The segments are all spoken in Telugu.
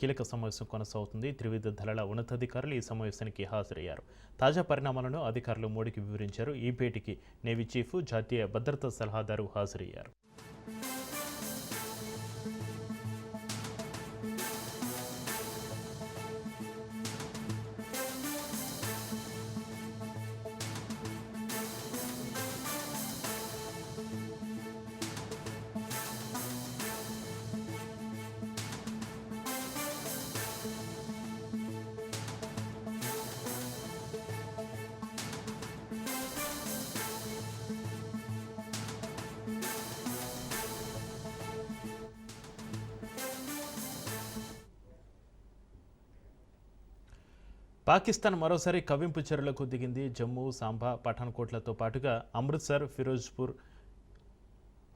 కీలక సమావేశం కొనసాగుతుంది. త్రివిధ దళాల ఉన్నతాధికారులు ఈ సమావేశానికి హాజరయ్యారు. తాజా పరిణామాలను అధికారులు మోడీకి వివరించారు. ఈ భేటీకి నేవీ చీఫ్ జాతీయ భద్రతా సలహాదారు హాజరయ్యారు. పాకిస్తాన్ మరోసారి కవ్వింపు చర్యలకు దిగింది. జమ్మూ సాంబా పఠాన్కోట్లతో పాటుగా అమృత్సర్ ఫిరోజ్పూర్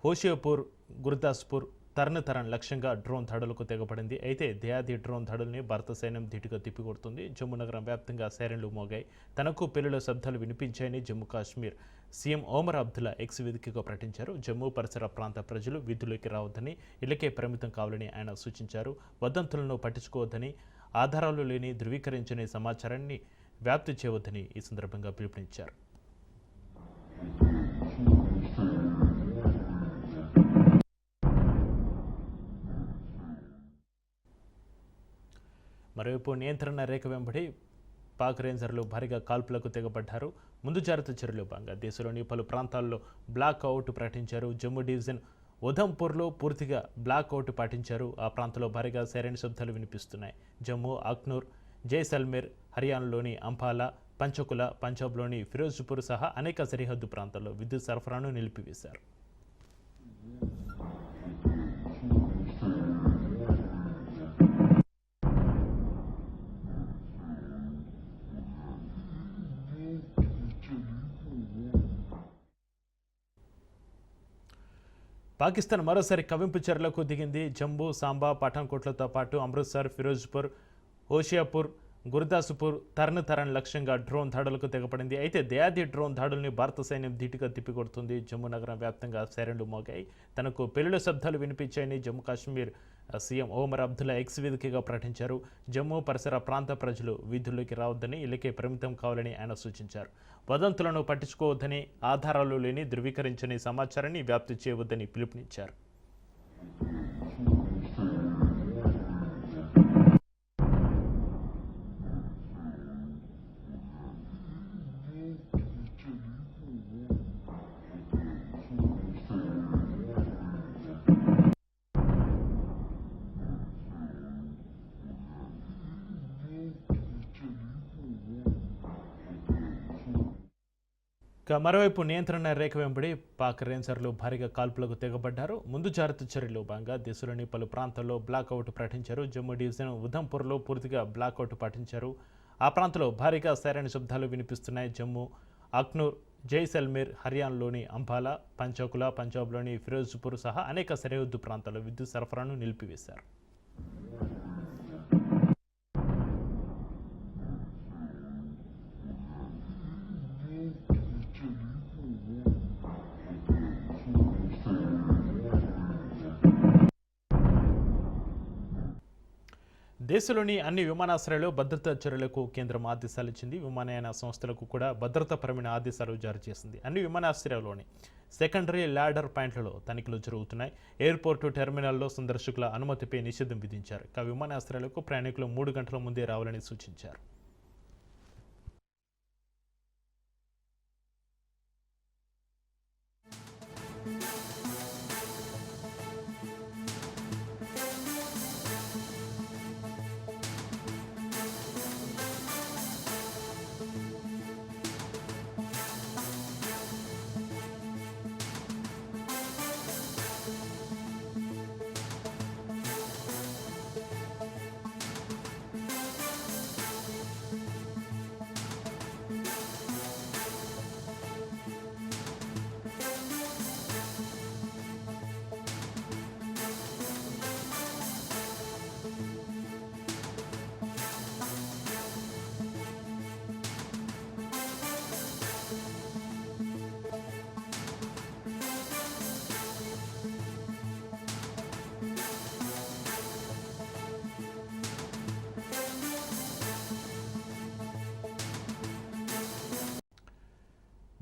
హోషియాపూర్ గుర్దాస్పూర్ తరణ్ తరణ్ లక్ష్యంగా డ్రోన్ దాడులకు తెగపడింది. అయితే దేయాది డ్రోన్ దాడుల్ని భారత సైన్యం ధీటుగా తిప్పికొడుతుంది. జమ్మూ నగరం వ్యాప్తంగా సైరన్లు మోగాయి. తనకు పెళ్ళిలో శబ్దాలు వినిపించాయని జమ్మూ కాశ్మీర్ సీఎం ఓమర్ అబ్దుల్లా ఎక్స్ వేదికగా ప్రకటించారు. జమ్మూ పరిసర ప్రాంత ప్రజలు విధుల్లోకి రావద్దని ఇళ్ళకే పరిమితం కావాలని ఆయన సూచించారు. వదంతులను పట్టించుకోవద్దని ఆధారాలు లేని ధృవీకరించని సమాచారాన్ని వ్యాప్తి చేయవద్దని ఈ సందర్భంగా పిలుపునిచ్చారు. మరోవైపు నియంత్రణ రేఖ వెంబడి పాక్ రేంజర్లు భారీగా కాల్పులకు తెగబడ్డారు. ముందు జాగ్రత్త చర్యలు భాగంగా దేశంలోని పలు ప్రాంతాల్లో బ్లాక్ అవుట్ ప్రకటించారు. జమ్మూ డివిజన్ ఉధంపూర్లో పూర్తిగా బ్లాక్అవుట్ పాటించారు. ఆ ప్రాంతంలో భారీగా సైరన్ శబ్దాలు వినిపిస్తున్నాయి. జమ్మూ అక్నూర్ జైసల్మేర్ హర్యానాలోని అంఫాలా పంచకుల పంజాబ్లోని ఫిరోజ్పూర్ సహా అనేక సరిహద్దు ప్రాంతాల్లో విద్యుత్ సరఫరాను నిలిపివేశారు. పాకిస్తాన్ మరోసారి కవింపు చర్యలకు దిగింది. జంబూ సాంబా పఠాన్కోట్లతో పాటు అమృత్సర్ ఫిరోజ్పూర్ హోషియాపూర్ గురుదాసుపూర్ తరణ్ తరణ్ లక్ష్యంగా డ్రోన్ దాడులకు తెగపడింది. అయితే దయాది డ్రోన్ దాడుల్ని భారత సైన్యం ధీటుగా తిప్పికొడుతుంది. జమ్మూ నగరం వ్యాప్తంగా సైరన్లు మోగాయి. తనకు పెళ్ళిలో శబ్దాలు వినిపించాయని జమ్మూ కాశ్మీర్ సీఎం ఓమర్ అబ్దుల్లా ఎక్స్ వేదికగా ప్రకటించారు. జమ్మూ పరిసర ప్రాంత ప్రజలు వీధుల్లోకి రావద్దని ఇళ్ళకే పరిమితం కావాలని ఆయన సూచించారు. వదంతులను పట్టించుకోవద్దని ఆధారాలు లేని ధృవీకరించని సమాచారాన్ని వ్యాప్తి చేయవద్దని పిలుపునిచ్చారు. ఇక మరోవైపు నియంత్రణ రేఖ వెంబడి పాక్ రేంజర్లు భారీగా కాల్పులకు తెగబడ్డారు. ముందు జాగ్రత్త చర్యలు భాగంగా దేశంలోని పలు ప్రాంతాల్లో బ్లాక్అవుట్ ప్రకటించారు. జమ్మూ డివిజన్ ఉధంపూర్లో పూర్తిగా బ్లాక్అవుట్ పాటించారు. ఆ ప్రాంతంలో భారీగా సైరన్ శబ్దాలు వినిపిస్తున్నాయి. జమ్మూ అక్నూర్ జైసల్మేర్ హర్యానాలోని అంబాలా పంచకుల పంజాబ్లోని ఫిరోజ్పూర్ సహా అనేక సరిహద్దు ప్రాంతాల్లో విద్యుత్ సరఫరాను నిలిపివేశారు. దేశంలోని అన్ని విమానాశ్రయాలు భద్రతా చర్యలకు కేంద్రం ఆదేశాలు ఇచ్చింది. విమానయాన సంస్థలకు కూడా భద్రతాపరమైన ఆదేశాలు జారీ చేసింది. అన్ని విమానాశ్రయాల్లోని సెకండరీ ల్యాడర్ పాయింట్లలో తనిఖీలు జరుగుతున్నాయి. ఎయిర్పోర్టు టెర్మినల్లో సందర్శకుల అనుమతిపై నిషేధం విధించారు. ఇక విమానాశ్రయాలకు ప్రయాణికులు మూడు గంటల ముందే రావాలని సూచించారు.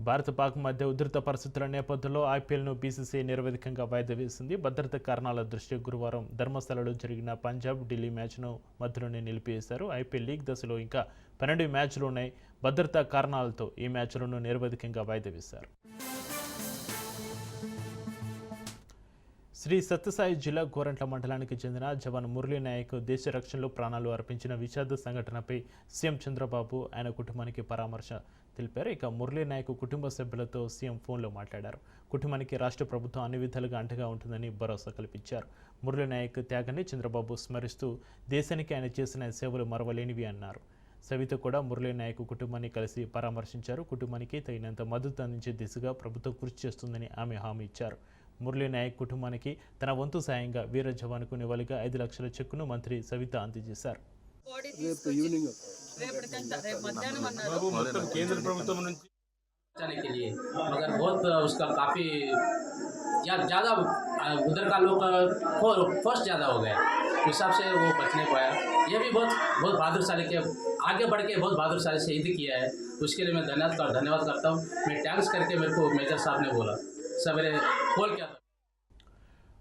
భారత పాక్ మధ్య ఉధృత పరిస్థితుల నేపథ్యంలో ఐపీఎల్ను బీసీసీ నిరవధికంగా వాయిదా వేసింది. భద్రత కారణాల దృష్ట్యా గురువారం ధర్మస్థలలో జరిగిన పంజాబ్ ఢిల్లీ మ్యాచ్ను మధ్యలోనే నిలిపివేశారు. ఐపీఎల్ లీగ్ దశలో ఇంకా పన్నెండు మ్యాచ్లు ఉన్నాయి. భద్రతా కారణాలతో ఈ మ్యాచ్లను నిరవధికంగా వాయిదా వేశారు. శ్రీ సత్యసాయి జిల్లా గోరంట్ల మండలానికి చెందిన జవాన్ మురళీ నాయక్ దేశ రక్షణలో ప్రాణాలు అర్పించిన విషాద సంఘటనపై సీఎం చంద్రబాబు ఆయన కుటుంబానికి పరామర్శ తెలిపారు. ఇక మురళీ నాయక్ కుటుంబ సభ్యులతో సీఎం ఫోన్లో మాట్లాడారు. కుటుంబానికి రాష్ట్ర ప్రభుత్వం అన్ని విధాలుగా అండగా ఉంటుందని భరోసా కల్పించారు. మురళీ నాయక్ త్యాగాన్ని చంద్రబాబు స్మరిస్తూ దేశానికి ఆయన చేసిన సేవలు మరవలేనివి అన్నారు. సవిత కూడా మురళీ నాయక్ కుటుంబాన్ని కలిసి పరామర్శించారు. కుటుంబానికి తగినంత మద్దతు అందించే దిశగా ప్రభుత్వం కృషి చేస్తుందని ఆమె హామీ ఇచ్చారు. మురళీ నాయక్ కుటుంబానికి తన వంతు సాయంగా వీర జవాన్కు నివాళిగా ఐదు లక్షల చెక్కును మంత్రి సవిత అందజేశారు. केंद्र प्रभुत्व के लिए मगर बहुत उसका काफ़ी ज़्यादा उधर का लोग फ़र्स्ट ज़्यादा हो गया उस हिसाब से वो बचने पाया ये भी बहुत बहुत बहादुरशाली के आगे बढ़ के बहुत बहादुरशाली शहीद किया है उसके लिए मैं धन्यवाद कर धन्यवाद करता हूँ मैं टैंक्स करके मेरे को मेजर साहब ने बोला सवेरे खोल क्या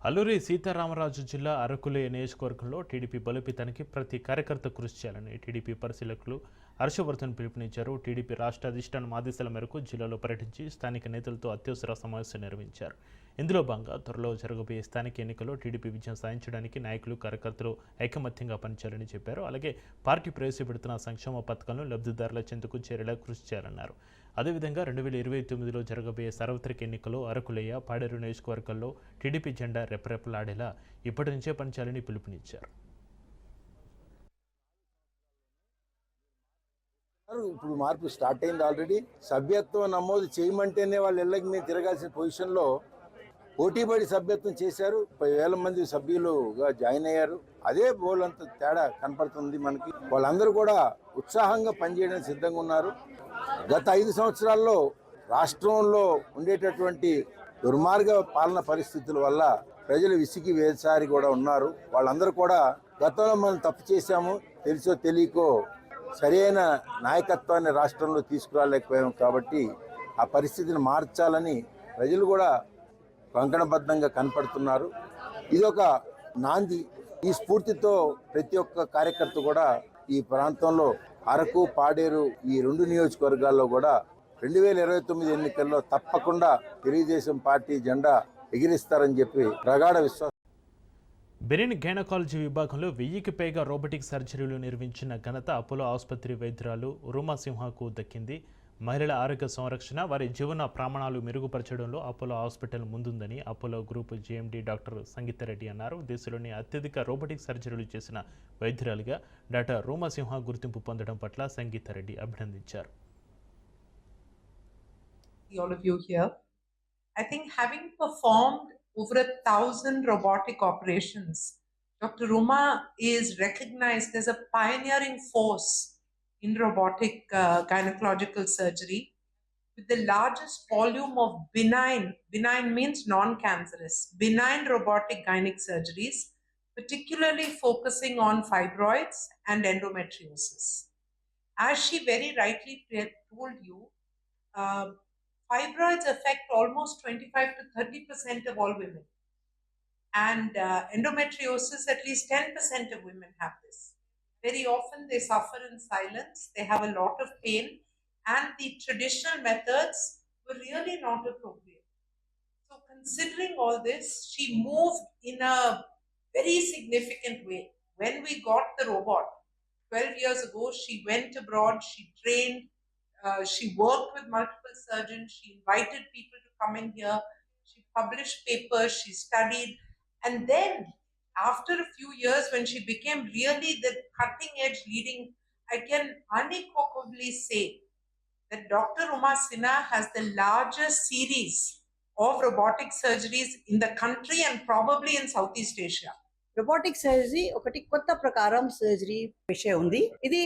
అల్లూరి సీతారామరాజు జిల్లా అరకులే నియోజకవర్గంలో టీడీపీ బలోపేతానికి ప్రతి కార్యకర్త కృషి చేయాలని టీడీపీ పరిశీలకులు హర్షవర్ధన్ పిలుపునిచ్చారు. టీడీపీ రాష్ట్ర అధిష్టానం ఆదేశాల మేరకు జిల్లాలో పర్యటించి స్థానిక నేతలతో అత్యవసర సమావేశం నిర్వహించారు. ఇందులో భాగంగా త్వరలో జరగబోయే స్థానిక ఎన్నికల్లో టీడీపీ విజయం సాధించడానికి నాయకులు కార్యకర్తలు ఐకమత్యంగా పనిచేయాలని చెప్పారు. అలాగే పార్టీ ప్రవేశపెడుతున్న సంక్షేమ పథకాలను లబ్ధిదారుల చెందుకు చేరేలా కృషి చేయాలన్నారు. అదేవిధంగా రెండు వేల ఇరవై తొమ్మిదిలో జరగబోయే సార్వత్రిక ఎన్నికల్లో అరకులయ్య పాడేరు నియోజకవర్గాల్లో టీడీపీ జెండా రెపరెపలాడేలా ఇప్పటి నుంచే పనిచేయాలని పిలుపునిచ్చారు. ఇప్పుడు మార్పు స్టార్ట్ అయింది ఆల్రెడీ. సభ్యత్వం నమోదు చేయమంటేనే వాళ్ళ ఇళ్ళకి మేము తిరగాల్సిన పొజిషన్లో పోటీపడి సభ్యత్వం చేశారు. పది వేల మంది సభ్యులుగా జాయిన్ అయ్యారు. అదే బోల్ అంత తేడా కనపడుతుంది మనకి. వాళ్ళందరూ కూడా ఉత్సాహంగా పనిచేయడానికి సిద్ధంగా ఉన్నారు. గత ఐదు సంవత్సరాల్లో రాష్ట్రంలో ఉండేటటువంటి దుర్మార్గ పాలన పరిస్థితుల వల్ల ప్రజలు విసిగి వేసారి కూడా ఉన్నారు. వాళ్ళందరూ కూడా గతంలో మనం తప్పు చేశాము తెలుసో తెలియకో సరైన నాయకత్వాన్ని రాష్ట్రంలో తీసుకురాలేకపోయాము కాబట్టి ఆ పరిస్థితిని మార్చాలని ప్రజలు కూడా కంకణబద్ధంగా కనపడుతున్నారు. ఇదొక నాంది. ఈ స్ఫూర్తితో ప్రతి ఒక్క కార్యకర్త కూడా ఈ ప్రాంతంలో అరకు పాడేరు ఈ రెండు నియోజకవర్గాల్లో కూడా రెండు వేల ఇరవై తొమ్మిది ఎన్నికల్లో తప్పకుండా తెలుగుదేశం పార్టీ జెండా ఎగిరిస్తారని చెప్పి ప్రగాఢ విశ్వాసం. బెనిన్ గైనకాలజీ విభాగంలో వెయ్యికి పైగా రోబోటిక్ సర్జరీలు నిర్వహించిన ఘనత అపోలో ఆసుపత్రి వైద్యురాలు రుమాసింహకు దక్కింది. మహిళల ఆరోగ్య సంరక్షణ వారి జీవన ప్రమాణాలు మెరుగుపరచడంలో Apollo hospital ముందుందని Apollo group JMD doctor Sangita Reddy అన్నారు దేశంలోని అత్యధిక రోబోటిక్ సర్జరీలు చేసిన వైద్యురాలిగా డాక్టర్ రోమసింహ గుర్తింపు పొందడం పట్ల సంగీతారెడ్డి అభినందించారు all of you here. I think having performed over a thousand robotic operations, Dr. Ruma is recognized as a pioneering force in robotic uh, gynecological surgery with the largest volume of benign, benign means non cancerous, benign robotic gynec surgeries, particularly focusing on fibroids and endometriosis. As she very rightly told you, uh, fibroids affect almost 25 to 30 percent of all women and uh, endometriosis at least 10 percent of women have this very often they suffer in silence they have a lot of pain and the traditional methods were really not appropriate so considering all this she moved in a very significant way when we got the robot 12 years ago she went abroad she trained uh, she worked with multiple surgeons. She invited people to come in here. She published papers. She studied. And then, after a few years, when she became really the cutting edge leading, I can unequivocally say that Dr. Uma Sinha has the largest series of robotic surgeries in the country and probably in Southeast Asia. Robotic surgery ఒకటి కొత్త ప్రకారం సర్జరీ విషయం ఉంది ఇది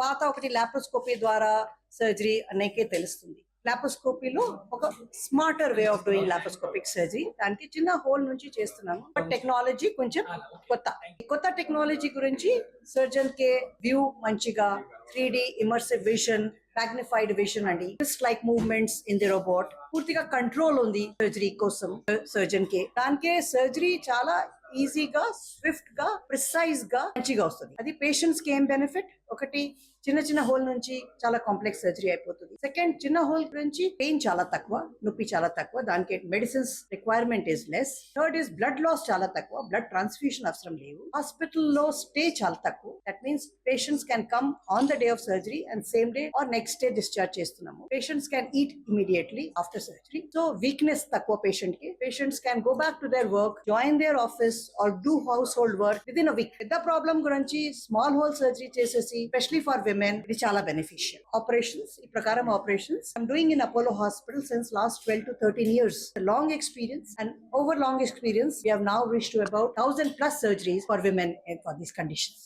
పాత ఒకటి లాప్రోస్కోపీ ద్వారా సర్జరీ అనేకే తెలుస్తుంది లాపోస్కోపీలో ఒక smarter way of doing laparoscopic surgery దానికి చిన్న హోల్ నుంచి చేస్తున్నాము బట్ టెక్నాలజీ కొంచెం కొత్త. ఈ కొత్త టెక్నాలజీ గురించి సర్జన్ కే వ్యూ మంచిగా three D immersive vision magnified vision అండి. Like movements in the robot పూర్తిగా కంట్రోల్ ఉంది సర్జరీ కోసం సర్జన్కి. దానికే సర్జరీ చాలా ఈజీగా స్విఫ్ట్గా ప్రిసైజ్గా మంచిగా వస్తుంది. అది పేషెంట్స్కి ఏం బెనిఫిట్ ఒకటి చిన్న చిన్న హోల్ నుంచి చాలా కాంప్లెక్స్ సర్జరీ అయిపోతుంది. సెకండ్ చిన్న హోల్ గురించి పెయిన్ చాలా తక్కువ నొప్పి చాలా తక్కువ దానికి medicines requirement is less third is blood loss చాలా తక్కువ బ్లడ్ ట్రాన్స్ఫ్యూషన్ అవసరం లేవు. హాస్పిటల్లో స్టే చాలా తక్కువ. That means patients can come on the day of surgery and same day or next day discharge చేస్తున్నాము. Patients can eat immediately after surgery so weakness తక్కువ పేషెంట్కి. Patients can go back to their work join their office or do household work within a week పెద్ద ప్రాబ్లం గురించి స్మాల్ హోల్ సర్జరీ చేసేసి స్పెషలీ ఫర్ విమెన్ ఇది చాలా బెనిఫిషియల్ ఆపరేషన్స్ ఈ ప్రకారం operations I'm doing in Apollo hospital since last twelve to thirteen years long experience and over long experience we have now reached to about 1000 plus surgeries for women and for these conditions